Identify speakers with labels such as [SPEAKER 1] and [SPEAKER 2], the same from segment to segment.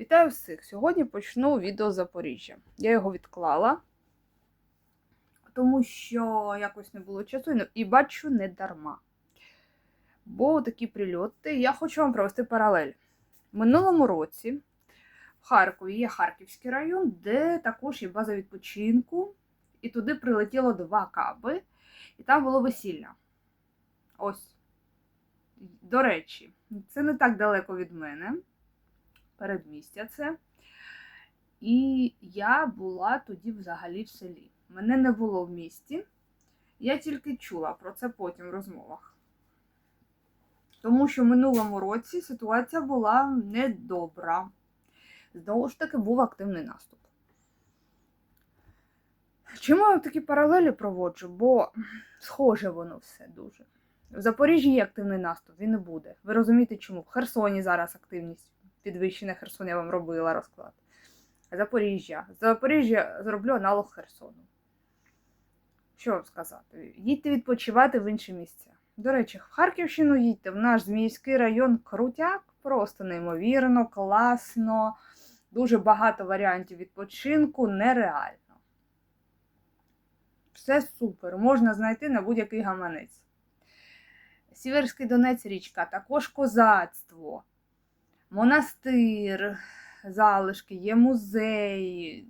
[SPEAKER 1] Вітаю всіх! Сьогодні почну відео Запоріжжя. Я його відклала, тому що якось не було часу і бачу не дарма. Бо такі прильоти. Я хочу вам провести паралель. Минулому році в Харкові є Харківський район, де також є база відпочинку, і туди прилетіло два каби, і там було весілля. Ось. До речі, це не так далеко від мене передмістя це. І я була тоді взагалі в селі. Мене не було в місті. Я тільки чула про це потім в розмовах. Тому що в минулому році ситуація була недобра. Знову ж таки, був активний наступ. Чому я такі паралелі проводжу? Бо схоже воно все дуже. В Запоріжжі є активний наступ, він і буде. Ви розумієте, чому? В Херсоні зараз активність підвищене Херсон, я вам робила розклад. Запоріжжя. Запоріжжя зроблю аналог Херсону. Що вам сказати? Їдьте відпочивати в інші місця. До речі, в Харківщину їдьте, в наш Зміївський район крутяк, просто неймовірно, класно, дуже багато варіантів відпочинку, нереально. Все супер, можна знайти на будь-який гаманець. Сіверський Донець річка, також козацтво монастир, залишки, є музей.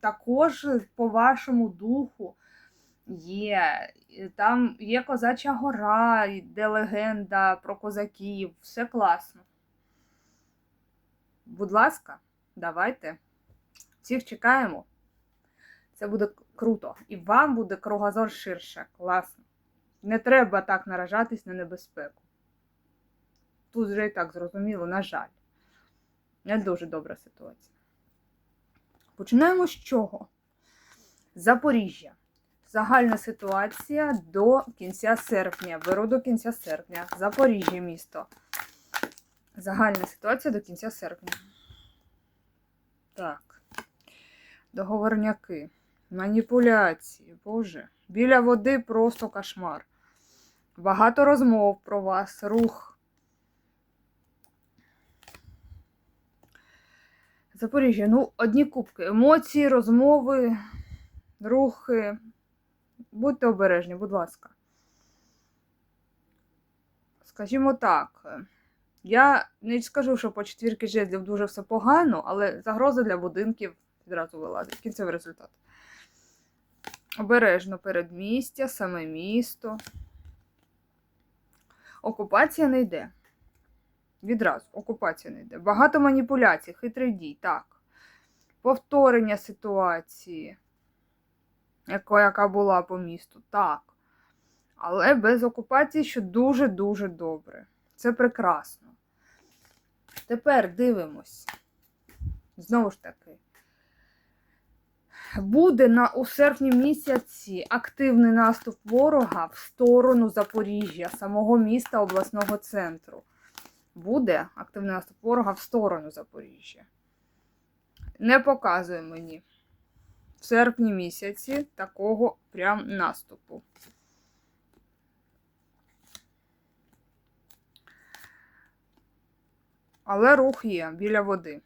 [SPEAKER 1] Також по вашому духу є. Там є Козача гора, де легенда про козаків. Все класно. Будь ласка, давайте. Всіх чекаємо. Це буде круто. І вам буде кругозор ширше. Класно. Не треба так наражатись на небезпеку. Тут вже і так зрозуміло, на жаль. Не дуже добра ситуація. Починаємо з чого? Запоріжжя. Загальна ситуація до кінця серпня. Беру до кінця серпня. Запоріжжя місто. Загальна ситуація до кінця серпня. Так. Договорняки. Маніпуляції. Боже. Біля води просто кошмар. Багато розмов про вас, рух. Запоріжжя, ну, одні кубки. Емоції, розмови, рухи. Будьте обережні, будь ласка. Скажімо так, я не скажу, що по четвірки жезлів дуже все погано, але загроза для будинків відразу вилазить. Кінцевий результат. Обережно передмістя, саме місто. Окупація не йде. Відразу окупація не йде. Багато маніпуляцій, хитрих дій, так. Повторення ситуації, яка, яка була по місту, так. Але без окупації, що дуже-дуже добре. Це прекрасно. Тепер дивимось. Знову ж таки. Буде на, у серпні місяці активний наступ ворога в сторону Запоріжжя, самого міста обласного центру буде активний наступ ворога в сторону Запоріжжя. Не показує мені в серпні місяці такого прям наступу. Але рух є біля води.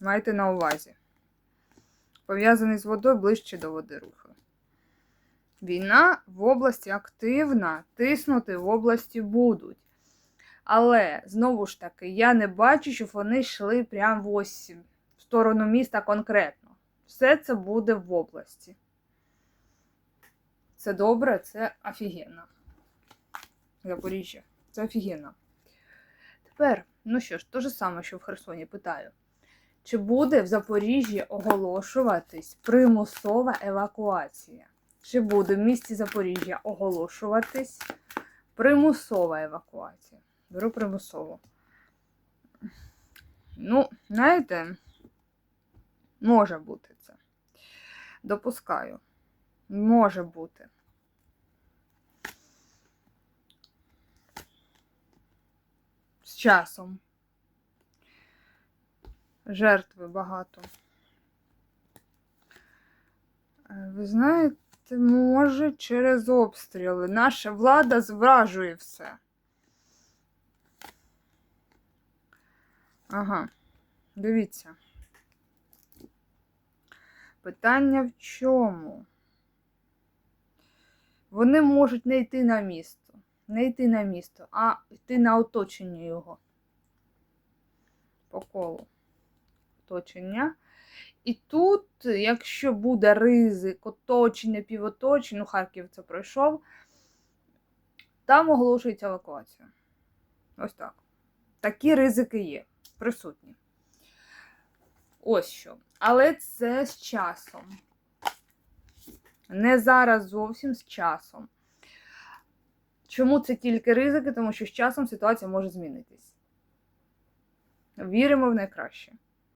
[SPEAKER 1] Майте на увазі. Пов'язаний з водою ближче до води рухи. Війна в області активна, тиснути в області будуть. Але знову ж таки, я не бачу, щоб вони йшли прямо ось в сторону міста конкретно. Все це буде в області. Це добре, це офігенно. Запоріжжя. Це офігенно. Тепер, ну що ж, то же саме, що в Херсоні питаю. Чи буде в Запоріжжі оголошуватись примусова евакуація? Чи буде в місті Запоріжжя оголошуватись примусова евакуація? Беру примусово. Ну, знаєте, може бути це. Допускаю. Може бути. З часом. Жертви багато. Е, Ви знаєте, може через обстріли. Наша влада звражує все. Ага. Дивіться. Питання в чому? Вони можуть не йти на місто, не йти на місто, а йти на оточення його. По колу. Оточення. І тут, якщо буде ризик, оточення, півоточення, ну Харків це пройшов, там оголошується евакуація. Ось так. Такі ризики є, присутні. Ось що. Але це з часом. Не зараз зовсім з часом. Чому це тільки ризики? Тому що з часом ситуація може змінитись. Віримо в найкраще.